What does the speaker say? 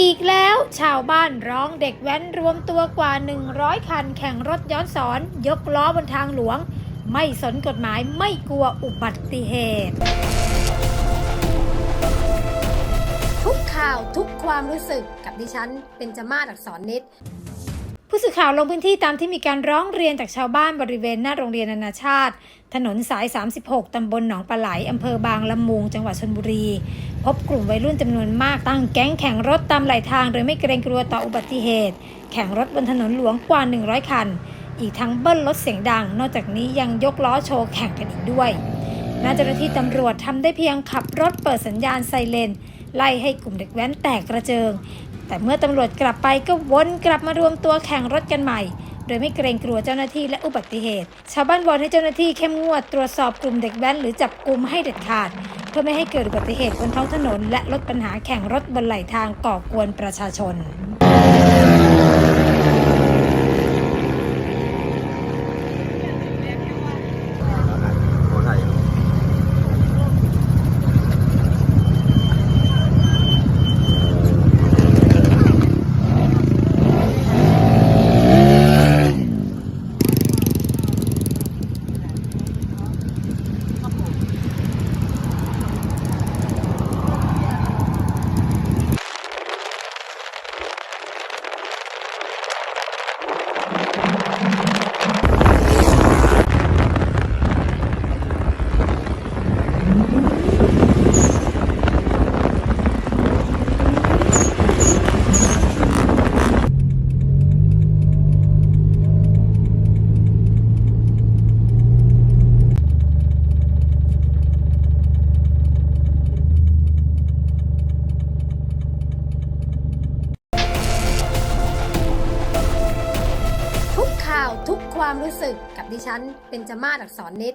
อีกแล้วชาวบ้านร้องเด็กแว้นรวมตัวกว่า 100 คัน แข่งรถย้อนสอน ยกล้อบนทางหลวง ไม่สนกฎหมายไม่กลัวอุบัติเหตุ ทุกข่าวทุกความรู้สึกกับดิฉันเป็นจมาศอักษรนิด ผู้สื่อข่าวลงพื้นที่ตามที่มีการร้องเรียนจากชาวบ้านบริเวณหน้าโรงเรียนนานาชาติ ถนนสาย 36 ตำบลหนองปลาไหลอำเภอบางละมุง จังหวัดชนบุรี พบกลุ่มวัยรุ่นจำนวนมากตั้งแก๊งแข่งรถตามไหลทาง โดยไม่เกรงกลัวต่ออุบัติเหตุ แข่งรถบนถนนหลวงกว่า 100 คัน อีกทั้งเบิ้ลรถเสียงดัง นอกจากนี้ยังยกล้อโชว์แข่งกันอีกด้วยนายเจ้าหน้าที่ตำรวจทำได้เพียงขับรถเปิดสัญญาณไซเรนไล่ให้กลุ่มเด็กแว้นแตกกระเจิง แต่เมื่อตำรวจกลับไปก็วนกลับมารวมตัวแข่งรถกันใหม่ โดยไม่เกรงกลัวเจ้าหน้าที่และอุบัติเหตุ ชาวบ้านวอนให้เจ้าหน้าที่เข้มงวดตรวจสอบกลุ่มเด็กแว้นหรือจับกลุ่มให้เด็ดขาด เพื่อไม่ให้เกิดอุบัติเหตุบนท้องถนน และลดปัญหาแข่งรถบนไหลทางก่อกวนประชาชน ทุกข่าวทุกความรู้สึกกับดิฉันเป็นจมาศอักษรนิด